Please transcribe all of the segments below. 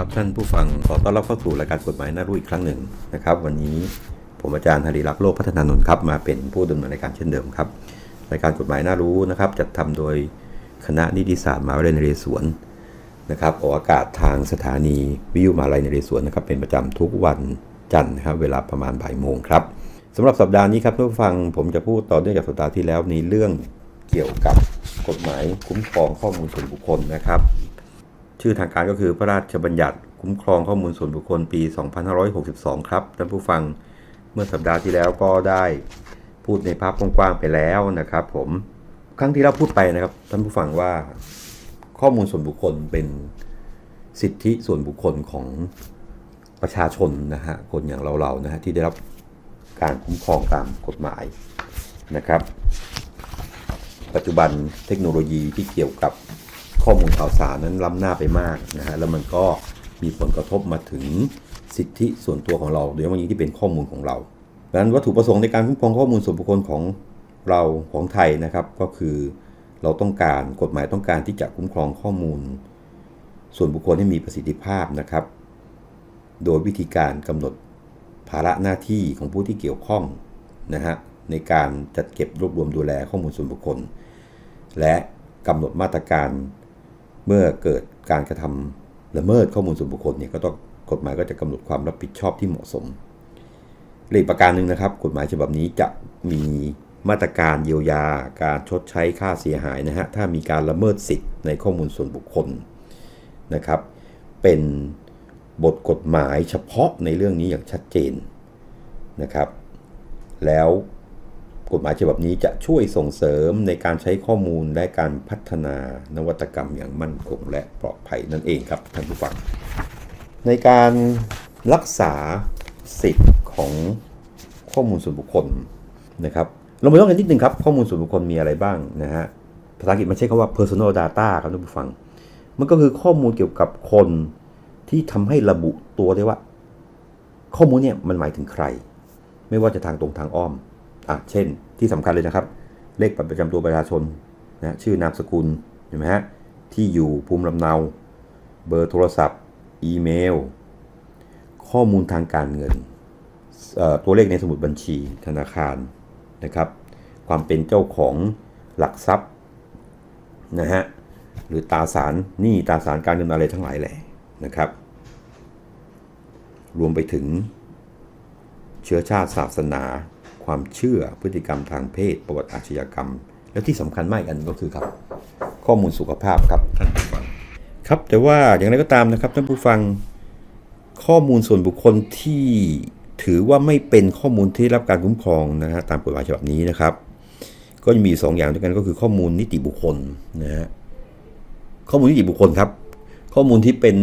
ครับท่านผู้ฟังขอต้อนรับเข้าสู่รายการกฎหมายน่ารู้อีกครั้งหนึ่งนะครับ วันนี้ผมอาจารย์ธริรักษ์โลกพัฒนานนท์ครับมาเป็นผู้ดำเนินรายการเช่นเดิมครับรายการกฎหมายน่ารู้นะครับจัดทำโดยคณะนิติศาสตร์มหาวิทยาลัยนเรศวรนะครับออกอากาศทางสถานีวิทยุมหาวิทยาลัยนเรศวรนะครับเป็นประจำทุกวันจันทร์นะครับเวลาประมาณบ่ายโมงครับสำหรับสัปดาห์นี้ครับท่านผู้ฟังผมจะพูดต่อเนื่องจากสัปดาห์ที่แล้วในเรื่องเกี่ยวกับกฎหมายคุ้มครองข้อมูลส่วนบุคคลนะครับ ชื่อทางการก็คือพระราชบัญญัติคุ้มครองข้อมูลส่วนบุคคลปี 2562 ครับท่านผู้ฟังเมื่อสัปดาห์ที่แล้วก็ได้พูดในภาพกว้างๆไปแล้วนะครับ ผมครั้งที่เราพูดไปนะครับท่านผู้ฟังว่าข้อมูลส่วนบุคคลเป็นสิทธิส่วนบุคคลของประชาชนนะฮะคนอย่างเราๆนะฮะที่ได้รับการคุ้มครองตามกฎหมายนะครับ ปัจจุบันเทคโนโลยีที่เกี่ยวกับ ข้อมูลข่าวสารนั้นล้ำหน้าไปมากนะฮะแล้วมันก็มีผลกระทบมาถึงสิทธิส่วนตัวของเราโดยเฉพาะอย่างยิ่งที่เป็นข้อมูลของเราดังนั้นวัตถุประสงค์ในการคุ้มครองข้อมูลส่วนบุคคลของเราของไทยนะครับก็คือเราต้องการกฎหมายต้องการที่จะคุ้มครองข้อมูล ส่วนบุคคลให้มีประสิทธิภาพนะครับ โดยวิธีการกำหนดภาระหน้าที่ของผู้ที่เกี่ยวข้องนะฮะในการจัดเก็บรวบรวมดูแลข้อมูลส่วนบุคคล และกำหนดมาตรการ เมื่อเกิดการกระทำละเมิดข้อมูลส่วนบุคคลเนี่ยก็ต้องกฎหมายก็จะกำหนดความรับผิดชอบที่เหมาะสมเลขประการหนึ่งนะครับ กฎหมายฉบับนี้จะมีมาตรการเยียวยา การชดใช้ค่าเสียหายนะฮะถ้ามีการละเมิดสิทธิ์ในข้อมูลส่วนบุคคลนะครับ เป็นบทกฎหมายเฉพาะในเรื่องนี้อย่างชัดเจนนะครับ แล้ว กฎหมายฉบับนี้จะช่วยส่งเสริมในการใช้ข้อมูลและการพัฒนานวัตกรรมอย่างมั่นคงและปลอดภัยนั่นเองครับท่านผู้ฟัง ในการรักษาสิทธิ์ของข้อมูลส่วนบุคคลนะครับเรามาต้องกันนิดนึงครับ ข้อมูลส่วนบุคคลมีอะไรบ้างนะฮะภาษาอังกฤษมันใช้คำว่า personal data ครับท่านผู้ฟัง มันก็คือข้อมูลเกี่ยวกับคนที่ทำให้ระบุตัวได้ว่า ข้อมูลเนี่ยมันหมายถึงใคร ไม่ว่าจะทางตรงทางอ้อม อะเช่นที่สำคัญเลยนะครับ เลขบัตรประจำตัวประชาชนนะชื่อนามสกุลเห็นไหมฮะที่อยู่ภูมิลำเนา เบอร์โทรศัพท์ อีเมล ข้อมูลทางการเงิน ตัวเลขในสมุดบัญชีธนาคารนะครับ ความเป็นเจ้าของหลักทรัพย์นะฮะหรือตราสารหนี้ตราสารการเงินอะไรทั้งหลายแหละนะครับ รวมไปถึงเชื้อชาติศาสนา ความเชื่อพฤติกรรมทางเพศ ประวัติอาชญากรรม แล้วที่สำคัญมากอันก็คือครับ ข้อมูลสุขภาพครับท่านผู้ฟังครับแต่ว่าอย่างไรก็ตามนะครับท่านผู้ฟังข้อมูลส่วนบุคคลที่ถือว่าไม่เป็นข้อมูลที่รับการคุ้มครองนะฮะตามกฎหมายฉบับนี้นะครับ ก็จะมีสองอย่างด้วยกันก็คือข้อมูลนิติบุคคลนะฮะข้อมูลนิติบุคคลครับ ข้อมูลที่เป็น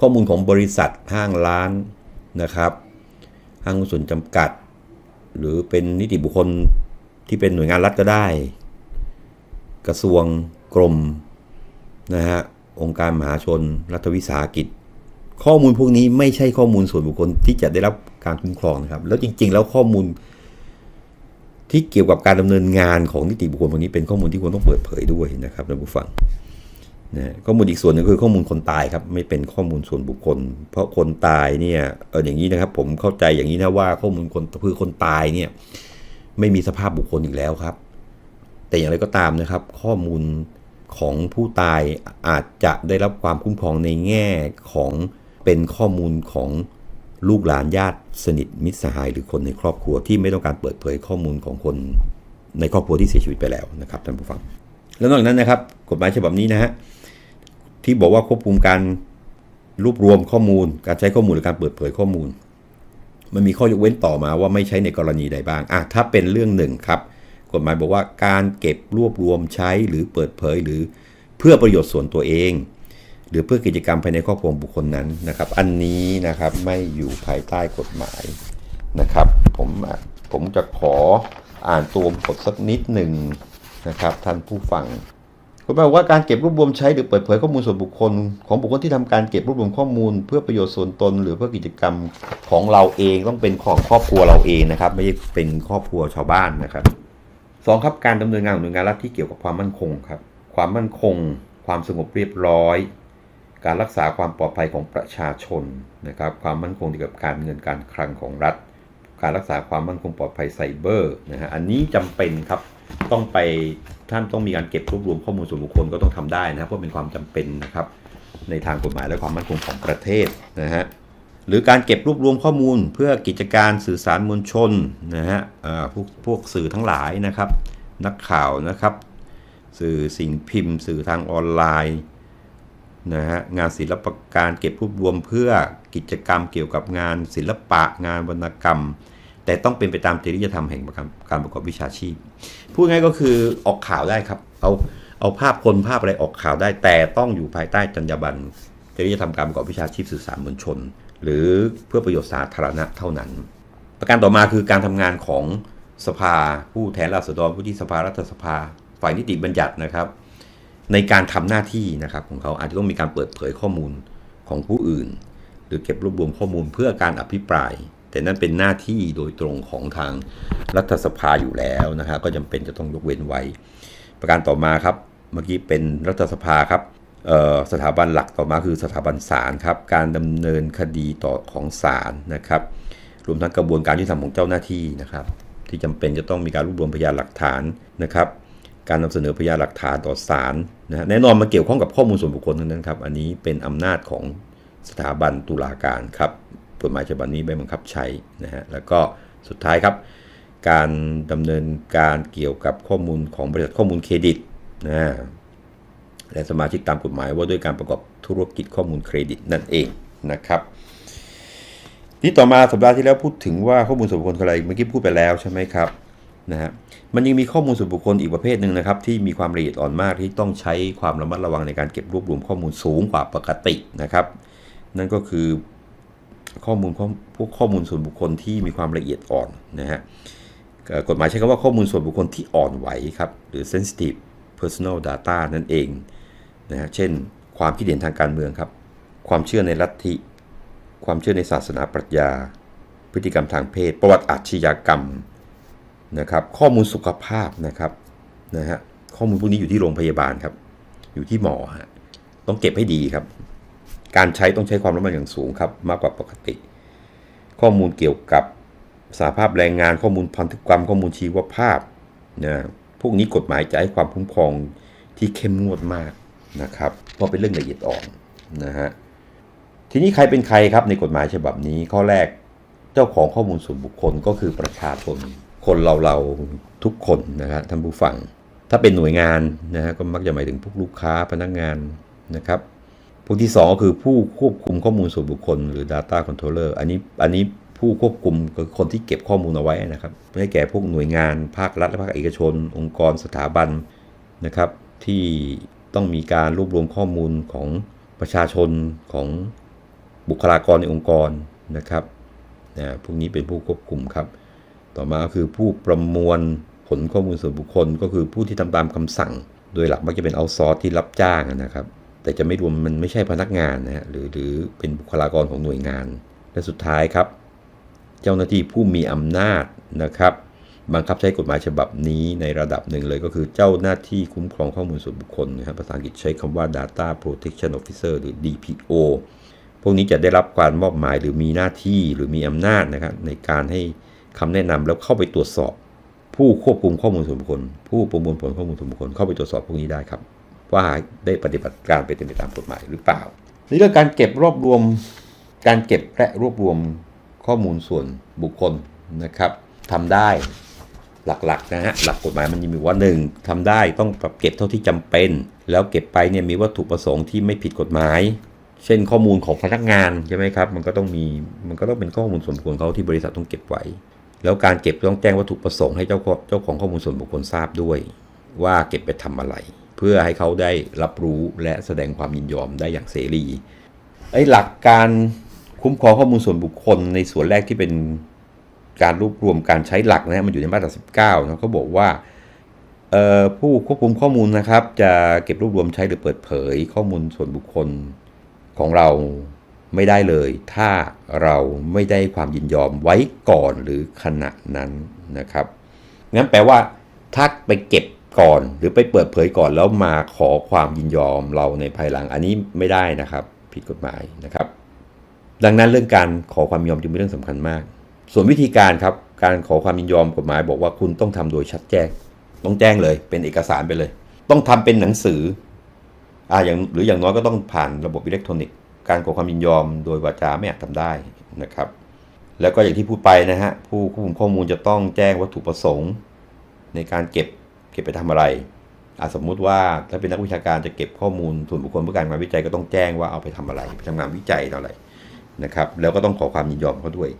ข้อมูลของบริษัทห้างร้านนะครับ ห้างหุ้นส่วนจำกัด หรือเป็นนิติบุคคลที่เป็นหน่วยงานรัฐก็ได้ กระทรวงกรมนะฮะองค์การมหาชน รัฐวิสาหกิจ ข้อมูลพวกนี้ไม่ใช่ข้อมูลส่วนบุคคลที่จะได้รับการคุ้มครองนะครับ แล้วจริง ๆ แล้วข้อมูลที่เกี่ยวกับการดำเนินงานของนิติบุคคลพวกนี้เป็นข้อมูลที่ควรต้องเปิดเผยด้วยนะครับท่านผู้ฟัง นะข้อมูลอีกส่วนหนึงคือข้อมูลคนตายครับไม่เป็นข้อมูลส่วนบุคคล เพราะคนตายเนี่ยเอออย่างนี้นะครับ ผมเข้าใจอย่างนี้นะว่าข้อมูลคนคือคนตายเนี่ยไม่มีสภาพบุคคลอีกแล้วครับ แต่อย่างไรก็ตามนะครับ ข้อมูลของผู้ตายอาจจะได้รับความคุ้มครองในแง่ของเป็นข้อมูลของลูกหลานญาติสนิทมิตรสหายหรือคนในครอบครัวที่ไม่ต้องการเปิดเผยข้อมูลของคนในครอบครัวที่เสียชีวิตไปแล้วนะครับท่านผู้ฟัง แล้วนอกจากนั้นนะครับ กฎหมายฉบับนี้นะฮะที่บอกว่าควบคุมการรวบรวมข้อมูล การใช้ข้อมูลหรือการเปิดเผยข้อมูล มันมีข้อยกเว้นต่อมาว่าไม่ใช้ในกรณีใดบ้างอะถ้าเป็นเรื่องหนึ่งครับ กฎหมายบอกว่าการเก็บรวบรวมใช้หรือเปิดเผยหรือเพื่อประโยชน์ส่วนตัวเอง หรือเพื่อกิจกรรมภายในครอบครัวบุคคลนั้นนะครับ อันนี้นะครับไม่อยู่ภายใต้กฎหมายนะครับ ผมผมจะขออ่านตัวบทสักนิดหนึ่ง นะครับท่านผู้ฟังกฎหมายบอกว่าการเก็บรวบรวมใช้หรือเปิดเผยข้อมูลส่วนบุคคล ของบุคคลที่ทำการเก็บรวบรวมข้อมูล เพื่อประโยชน์ส่วนตน หรือเพื่อกิจกรรมของเราเองต้องเป็นของครอบครัวเราเองนะครับ ไม่ใช่เป็นครอบครัวชาวบ้านนะครับสองครับการดำเนินงานของหน่วยงานรัฐที่เกี่ยวกับความมั่นคงครับ ความมั่นคง ความสงบเรียบร้อย การรักษาความปลอดภัยของประชาชนนะครับ ความมั่นคงเกี่ยวกับการเงินการคลังของรัฐ การรักษาความมั่นคงปลอดภัยไซเบอร์นะฮะอันนี้จำเป็นครับ ต้องไปท่านต้องมีการเก็บรวบรวมข้อมูลส่วนบุคคลก็ต้องทำได้นะครับเพราะเป็นความจำเป็นนะครับในทางกฎหมายและความมั่นคงของประเทศนะฮะหรือการเก็บรวบรวมข้อมูลเพื่อกิจการสื่อสารมวลชนนะฮะพวกพวกสื่อทั้งหลายนะครับ นักข่าวนะครับ สื่อสิ่งพิมพ์ สื่อทางออนไลน์นะฮะงานศิลปการเก็บรวบรวมเพื่อกิจกรรมเกี่ยวกับงานศิลปะงานวรรณกรรม แต่ต้องเป็นไปตามจริยธรรมแห่งการประกอบวิชาชีพ พูดง่ายก็คือออกข่าวได้ครับ เอาเอาภาพคนภาพอะไรออกข่าวได้ แต่ต้องอยู่ภายใต้จรรยาบรรณจริยธรรมการประกอบวิชาชีพสื่อสารมวลชน หรือเพื่อประโยชน์สาธารณะเท่านั้น ประการต่อมาคือการทำงานของสภา ผู้แทนราษฎรผู้ที่สภารัฐสภา ฝ่ายนิติบัญญัตินะครับ ในการทำหน้าที่นะครับของเขาอาจจะต้องมีการเปิดเผยข้อมูลของผู้อื่น หรือเก็บรวบรวมข้อมูลเพื่อการอภิปราย แต่นั่นเป็นหน้าที่โดยตรงของทางรัฐสภาอยู่แล้วนะครับก็จำเป็นจะต้องยกเว้นไว้ ประการต่อมาครับเมื่อกี้เป็นรัฐสภาครับสถาบันหลักต่อมาคือสถาบันศาลครับการดำเนินคดีต่อของศาลนะครับ รวมทั้งกระบวนการที่ทำของเจ้าหน้าที่นะครับ ที่จำเป็นจะต้องมีการรวบรวมพยานหลักฐานนะครับ การนำเสนอพยานหลักฐานต่อศาลนะฮะแน่นอนมันเกี่ยวข้องกับข้อมูลส่วนบุคคลทั้งนั้นครับ อันนี้เป็นอำนาจของสถาบันตุลาการครับ กฎหมายฉบับนี้ไม่บังคับใช้นะฮะแล้วก็สุดท้ายครับ การดำเนินการเกี่ยวกับข้อมูลของบริษัทข้อมูลเครดิตนะและสมาชิกตามกฎหมายว่าด้วยการประกอบธุรกิจข้อมูลเครดิตนั่นเองนะครับนี่ต่อมาสัปดาห์ที่แล้วพูดถึงว่าข้อมูลส่วนบุคคลออะไรเมื่อกี้พูดไปแล้วใช่ไหมครับนะฮะมันยังมีข้อมูลส่วนบุคคลอีกประเภทหนึ่งนะครับ ที่มีความละเอียดอ่อนมากที่ต้องใช้ความระมัดระวังในการเก็บรวบรวมข้อมูลสูงกว่าปกตินะครับ นั่นก็คือ ข้อมูลพวกข้อมูลส่วนบุคคลที่มีความละเอียดอ่อนนะฮะกฎหมายใช้คำว่าข้อมูลส่วนบุคคลที่อ่อนไหวครับ หรือ sensitive personal data นั่นเองนะฮะเช่น ความคิดเห็นทางการเมืองครับ ความเชื่อในลัทธิ ความเชื่อในศาสนาปรัชญา พฤติกรรมทางเพศ ประวัติอาชญากรรมนะครับ ข้อมูลสุขภาพนะครับนะฮะข้อมูลพวกนี้อยู่ที่โรงพยาบาลครับ อยู่ที่หมอฮะต้องเก็บให้ดีครับ การใช้ต้องใช้ความระมัดระวังอย่างสูงครับมากกว่าปกติ ข้อมูลเกี่ยวกับสาภาพแรงงานข้อมูลพันธุกรรมข้อมูลชีวภาพนะพวกนี้กฎหมายจะให้ความคุ้มครองที่เข้มงวดมากนะครับเพราะเป็นเรื่องละเอียดอ่อนนะฮะทีนี้ใครเป็นใครครับในกฎหมายฉบับนี้ข้อแรกเจ้าของข้อมูลส่วนบุคคลก็คือประชาชนคนเราเราทุกคนนะครับท่านผู้ฟัง ถ้าเป็นหน่วยงานนะฮะก็มักจะหมายถึงพวกลูกค้าพนักงานนะครับ พวกที่สองก็คือผู้ควบคุมข้อมูลส่วนบุคคล หรือ Data Controller อันนี้อันนี้ผู้ควบคุมคือคนที่เก็บข้อมูลเอาไว้นะครับไม่ให้แก่พวกหน่วยงานภาครัฐและภาคเอกชน องค์กรสถาบันนะครับ ที่ต้องมีการรวบรวมข้อมูลของประชาชนของบุคลากรในองค์กรนะครับนะพวกนี้เป็นผู้ควบคุมครับ ต่อมาก็คือผู้ประมวลผลข้อมูลส่วนบุคคล ก็คือผู้ที่ทำตามคำสั่ง โดยหลักมักจะเป็นเอาซอร์ที่รับจ้างนะครับ แต่จะไม่รวมมันไม่ใช่พนักงานนะฮะหรือหรือเป็นบุคลากรของหน่วยงาน และสุดท้ายครับ เจ้าหน้าที่ผู้มีอำนาจนะครับ บังคับใช้กฎหมายฉบับนี้ในระดับหนึ่งเลยก็คือเจ้าหน้าที่คุ้มครองข้อมูลส่วนบุคคลนะครับภาษาอังกฤษใช้คำว่า Data Protection Officer หรือ DPO พวกนี้จะได้รับการมอบหมายหรือมีหน้าที่หรือมีอำนาจนะครับในการให้คำแนะนำแล้วเข้าไปตรวจสอบ ผู้ควบคุมข้อมูลส่วนบุคคล ผู้ประมวลผลข้อมูลส่วนบุคคลเข้าไปตรวจสอบพวกนี้ได้ครับ ว่าได้ปฏิบัติการเป็นไปตามกฎหมายหรือเปล่าในเรื่องการเก็บรวบรวม การเก็บและรวบรวมข้อมูลส่วนบุคคลนะครับทำได้หลักๆนะฮะหลักกฎหมายมันมีว่าหนึ่งทำได้ต้องปรับเก็บเท่าที่จำเป็น แล้วเก็บไปเนี่ยมีวัตถุประสงค์ที่ไม่ผิดกฎหมาย เช่นข้อมูลของพนักงานใช่ไหมครับมันก็ต้องมีมันก็ต้องเป็นข้อมูลส่วนบุคคลเขาที่บริษัทต้องเก็บไว้ แล้วการเก็บต้องแจ้งวัตถุประสงค์ให้เจ้าเจ้าของข้อมูลส่วนบุคคลทราบด้วย ว่าเก็บไปทำอะไร เพื่อให้เขาได้รับรู้และแสดงความยินยอมได้อย่างเสรีไอ้หลักการคุ้มครองข้อมูลส่วนบุคคลในส่วนแรกที่เป็นการรวบรวมการใช้หลักนะมันอยู่ในมาตรา19นะเขาบอกว่าผู้ควบคุมข้อมูลนะครับ จะเก็บรวบรวมใช้หรือเปิดเผยข้อมูลส่วนบุคคลของเราไม่ได้เลย ถ้าเราไม่ได้ความยินยอมไว้ก่อนหรือขณะนั้นนะครับงั้นแปลว่าถ้าไปเก็บ ก่อนหรือไปเปิดเผยก่อนแล้วมาขอความยินยอมเราในภายหลังอันนี้ไม่ได้นะครับ ผิดกฎหมายนะครับ ดังนั้นเรื่องการขอความยินยอมจึงเป็นเรื่องสำคัญมาก ส่วนวิธีการครับการขอความยินยอมกฎหมายบอกว่าคุณต้องทำโดยชัดแจ้ง ต้องแจ้งเลย เป็นเอกสารไปเลย ต้องทำเป็นหนังสืออ่าอย่างหรืออย่างน้อยก็ต้องผ่านระบบอิเล็กทรอนิกส์การขอความยินยอมโดยวาจาไม่อาจทำได้นะครับ แล้วก็อย่างที่พูดไปนะฮะผู้ควบคุมข้อมูลจะต้องแจ้งวัตถุประสงค์ ในการเก็บ ก็บไปทำอะไรอาสมมุติว่าถ้าเป็นนักวิชาการจะเก็บข้อมูลส่วนบุคคลเพื่อการงานวิจัยก็ต้องแจ้งว่าเอาไปทำอะไรไปทำงานวิจัยอะไรนะครับ แล้วก็ต้องขอความยินยอมเขาด้วย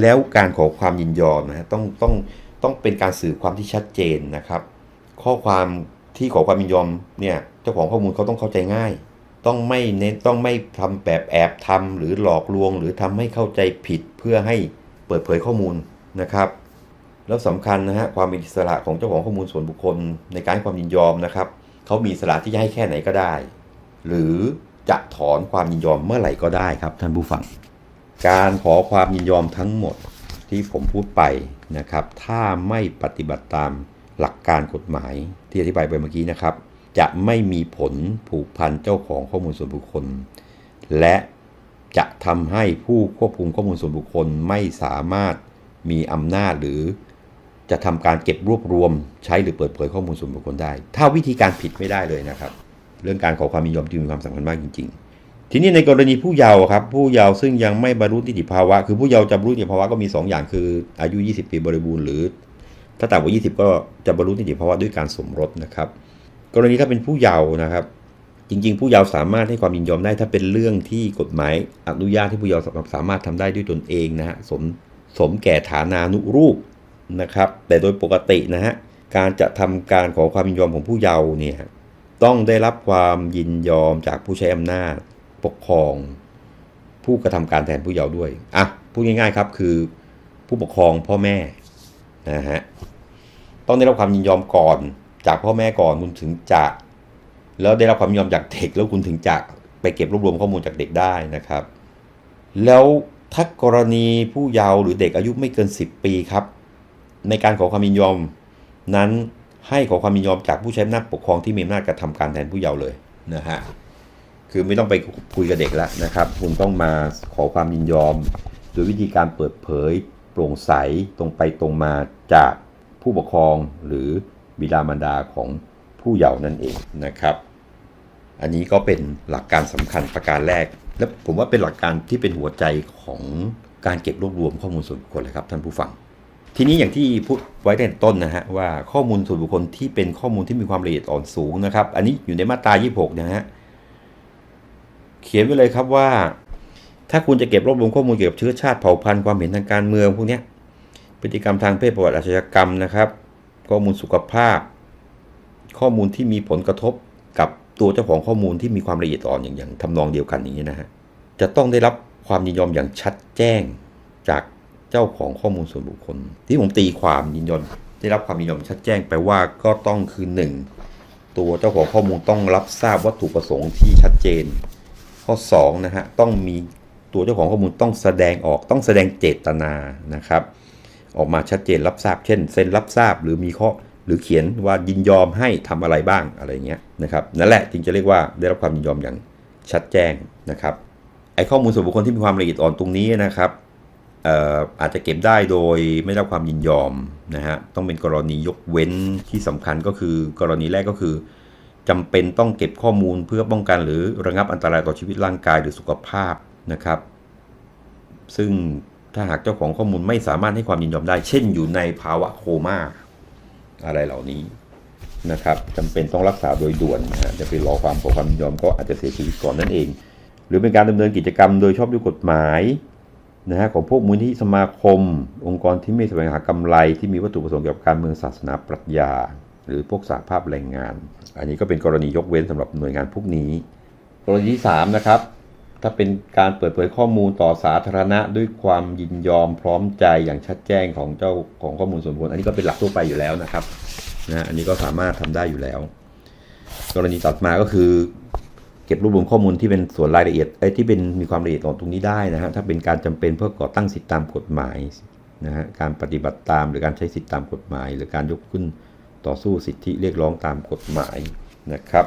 แล้วการขอความยินยอมนะฮะต้องต้องต้องเป็นการสื่อความที่ชัดเจนนะครับ ข้อความที่ขอความยินยอมเนี่ยเจ้าของข้อมูลเขาต้องเข้าใจง่าย ต้องไม่เน้นต้องไม่ทำแบบแอบทำหรือหลอกลวง หรือทำให้เข้าใจผิดเพื่อให้เปิดเผยข้อมูลนะครับ แล้วสำคัญนะฮะความเป็นอิสระของเจ้าของข้อมูลส่วนบุคคลในการให้ความยินยอมนะครับเขามีอิสระที่จะให้แค่ไหนก็ได้ หรือจะถอนความยินยอมเมื่อไหร่ก็ได้ครับท่านผู้ฟัง การขอความยินยอมทั้งหมดที่ผมพูดไปนะครับ ถ้าไม่ปฏิบัติตามหลักการกฎหมายที่อธิบายไปเมื่อกี้นะครับ จะไม่มีผลผูกพันเจ้าของข้อมูลส่วนบุคคล และจะทำให้ผู้ควบคุมข้อมูลส่วนบุคคลไม่สามารถมีอำนาจหรือ จะทำการเก็บรวบรวม ใช้หรือเปิดเผยข้อมูลส่วนบุคคลได้ ถ้าวิธีการผิดไม่ได้เลยนะครับ เรื่องการขอความยินยอมจึงมีความสำคัญมากจริง ๆ ทีนี้ในกรณีผู้เยาว์ครับ ผู้เยาว์ซึ่งยังไม่บรรลุนิติภาวะ คือผู้เยาว์จะบรรลุนิติภาวะก็มี 2 อย่างคืออายุ 20 ปีบริบูรณ์หรือ ถ้าต่ำกว่า 20 ก็จะบรรลุนิติภาวะด้วยการสมรสนะครับ กรณีถ้าเป็นผู้เยาว์นะครับ จริง ๆ ผู้เยาว์สามารถให้ความยินยอมได้ ถ้าเป็นเรื่องที่กฎหมายอนุญาตให้ผู้เยาว์สามารถทำได้ด้วยตนเองนะฮะสมสมแก่ฐานานุรูป นะครับ แต่โดยปกตินะฮะการจะทำการขอความยินยอมของผู้เยาว์เนี่ยต้องได้รับความยินยอมจากผู้ใช้อำนาจปกครอง ผู้กระทำการแทนผู้เยาว์ด้วยอะพูดง่ายๆครับคือผู้ปกครองพ่อแม่นะฮะต้องได้รับความยินยอมก่อนจากพ่อแม่ก่อนคุณถึงจะแล้วได้รับความยินยอมจากเด็กแล้วคุณถึงจะไปเก็บรวบรวมข้อมูลจากเด็กได้นะครับ แล้วถ้ากรณีผู้เยาว์หรือเด็กอายุไม่เกิน 10 ปีครับ ในการขอความยินยอมนั้นให้ขอความยินยอมจากผู้ใช้อำนาจปกครองที่มีอำนาจกระทำการแทนผู้เยาว์เลยนะฮะคือไม่ต้องไปคุยกับเด็กแล้วนะครับ คุณต้องมาขอความยินยอม โดยวิธีการเปิดเผย โปร่งใสตรงไปตรงมาจากผู้ปกครองหรือบิดามารดาของผู้เยาว์นั่นเองนะครับ อันนี้ก็เป็นหลักการสำคัญประการแรก และผมว่าเป็นหลักการที่เป็นหัวใจของการเก็บรวบรวมข้อมูลส่วนบุคคลเลยครับท่านผู้ฟัง ทีนี้อย่างที่พูดไว้ในต้นนะฮะว่าข้อมูลส่วนบุคคลที่เป็นข้อมูลที่มีความละเอียดอ่อนสูงนะครับ อันนี้อยู่ในมาตรา 26 นะฮะเขียนไว้เลยครับว่า ถ้าคุณจะเก็บรวบรวมข้อมูลเกี่ยวกับเชื้อชาติเผ่าพันธุ์ความเห็นทางการเมืองพวกนี้พฤติกรรมทางเพศประวัติอาชญากรรมนะครับ ข้อมูลสุขภาพ ข้อมูลที่มีผลกระทบกับตัวเจ้าของข้อมูลที่มีความละเอียดอ่อนอย่างอย่างทำนองเดียวกันอย่างนี้นะฮะจะต้องได้รับความยินยอมอย่างชัดแจ้งจาก เจ้าของข้อมูลส่วนบุคคล ที่ผมตีความยินยอมได้รับความยินยอมชัดแจ้งไปว่าก็ต้องคือ1ตัวเจ้าของข้อมูลต้องรับทราบวัตถุประสงค์ที่ชัดเจน ข้อ2นะฮะต้องมีตัวเจ้าของข้อมูลต้องแสดงออกต้องแสดงเจตนานะครับ ออกมาชัดเจนรับทราบเช่นเซ็นรับทราบหรือมีข้อหรือเขียนว่ายินยอมให้ทำอะไรบ้างอะไรเงี้ยนะครับนั่นแหละจึงจะเรียกว่าได้รับความยินยอมอย่างชัดแจ้งนะครับไอ้ข้อมูลส่วนบุคคลที่มีความละเอียดอ่อนตรงนี้นะครับ อาจจะเก็บได้โดยไม่ได้ความยินยอมนะฮะต้องเป็นกรณียกเว้นที่สำคัญก็คือกรณีแรกก็คือจำเป็นต้องเก็บข้อมูลเพื่อป้องกัน หรือระงับอันตรายต่อชีวิตร่างกายหรือสุขภาพนะครับ ซึ่งถ้าหากเจ้าของข้อมูลไม่สามารถให้ความยินยอมได้ เช่นอยู่ในภาวะโคม่าอะไรเหล่านี้นะครับจำเป็นต้องรักษาโดยด่วนนะฮะจะไปรอความขอความยินยอมก็อาจจะเสียชีวิตก่อนนั่นเอง หรือเป็นการดำเนินกิจกรรมโดยชอบด้วยกฎหมาย นะฮะของพวกมูลที่สมาคม องค์กรที่ไม่แสวงหากำไรที่มีวัตถุประสงค์เกี่ยวกับการเมืองศาสนาปรัชญา หรือพวกสาภาพแรงงาน อันนี้ก็เป็นกรณียกเว้นสำหรับหน่วยงานพวกนี้ กรณีที่3นะครับถ้าเป็นการเปิดเผยข้อมูลต่อสาธารณะด้วยความยินยอมพร้อมใจอย่างชัดแจ้งของเจ้าของข้อมูลส่วนบุคคลอันนี้ก็เป็นหลักทั่วไปอยู่แล้วนะครับนะอันนี้ก็สามารถทำได้อยู่แล้ว กรณีต่อมาก็คือ ก็บรวบรวมข้อมูลที่เป็นส่วนรายละเอียดไอ้ที่เป็นมีความละเอียดอ่อนตรงนี้ได้นะฮะถ้าเป็นการจำเป็นเพื่อก่อตั้งสิทธิตามกฎหมายนะฮะการปฏิบัติตามหรือการใช้สิทธิตามกฎหมาย หรือการยกขึ้นต่อสู้สิทธิเรียกร้องตามกฎหมายนะครับ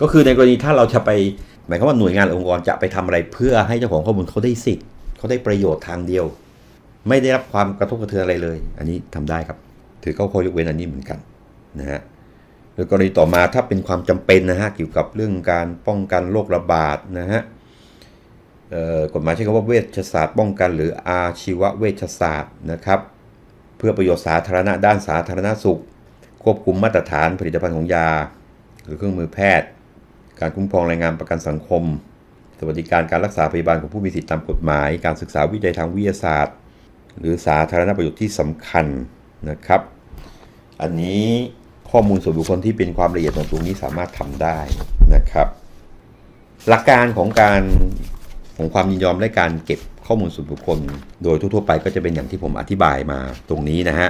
ก็คือในกรณีถ้าเราจะไปหมายความว่าหน่วยงานองค์กรจะไปทำอะไรเพื่อให้เจ้าของข้อมูลเขาได้สิทธิ์เขาได้ประโยชน์ทางเดียว ไม่ได้รับความกระทบกระเทือนอะไรเลย อันนี้ทำได้ครับ ถือเข้าข้อยกเว้นอันนี้เหมือนกันนะฮะ โดยกรณีต่อมาถ้าเป็นความจำเป็นนะฮะเกี่ยวกับเรื่องการป้องกันโรคระบาดนะฮะกฎหมายใช้คำว่าเวชศาสตร์ป้องกันหรืออาชีวเวชศาสตร์นะครับเพื่อประโยชน์สาธารณะด้านสาธารณสุข ควบคุมมาตรฐานผลิตภัณฑ์ของยา หรือเครื่องมือแพทย์ การคุ้มครองแรงงานประกันสังคม สวัสดิการการรักษาพยาบาลของผู้มีสิทธิตามกฎหมาย การศึกษาวิจัยทางวิทยาศาสตร์ หรือสาธารณประโยชน์ที่สำคัญนะครับ อันนี้ ข้อมูลส่วนบุคคลที่เป็นความละเอียดของตรงนี้สามารถทำได้นะครับ หลักการของการของความยินยอมและการเก็บข้อมูลส่วนบุคคล โดยทั่วๆไปก็จะเป็นอย่างที่ผมอธิบายมาตรงนี้นะฮะ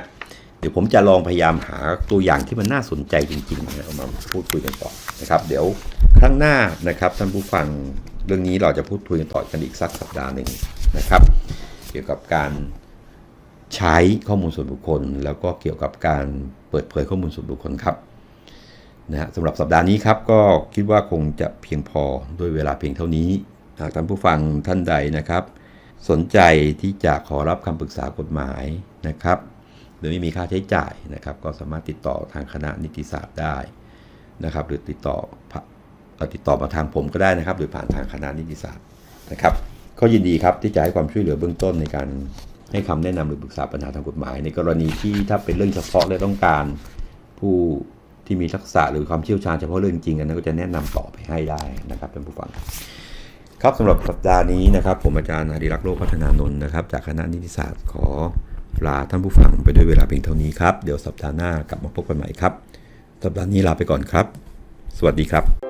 เดี๋ยวผมจะลองพยายามหาตัวอย่างที่มันน่าสนใจจริงๆนะเอามาพูดคุยกันต่อนะครับ เดี๋ยวครั้งหน้านะครับท่านผู้ฟังเรื่องนี้เราจะพูดคุยกันต่อกันอีกสักสัปดาห์หนึ่งนะครับ เกี่ยวกับการ ใช้ข้อมูลส่วนบุคคล แล้วก็เกี่ยวกับการเปิดเผยข้อมูลส่วนบุคคลครับนะฮะสำหรับสัปดาห์นี้ครับก็คิดว่าคงจะเพียงพอด้วยเวลาเพียงเท่านี้ หากท่านผู้ฟังท่านใดนะครับ สนใจที่จะขอรับคำปรึกษากฎหมายนะครับโดยไม่มีค่าใช้จ่ายนะครับ ก็สามารถติดต่อทางคณะนิติศาสตร์ได้นะครับ หรือติดต่อผ่าเอ่อติดต่อมาทางผมก็ได้นะครับ หรือผ่านทางคณะนิติศาสตร์นะครับก็ยินดีครับที่จะให้ความช่วยเหลือเบื้องต้นในการ ให้คำแนะนำหรือปรึกษาปัญหาทางกฎหมาย ในกรณีที่ถ้าเป็นเรื่องเฉพาะและต้องการผู้ที่มีทักษะหรือความเชี่ยวชาญเฉพาะเรื่องจริงอันนั้นก็จะแนะนำต่อไปให้ได้นะครับท่านผู้ฟัง ครับสำหรับสัปดาห์นี้นะครับ ผมอาจารย์อดิรักษ์โลกพัฒนานนท์นะครับ จากคณะนิติศาสตร์ขอลาท่านผู้ฟังไปด้วยเวลาเพียงเท่านี้ครับ เดี๋ยวสัปดาห์หน้ากลับมาพบกันใหม่ครับ สัปดาห์นี้ลาไปก่อนครับ สวัสดีครับ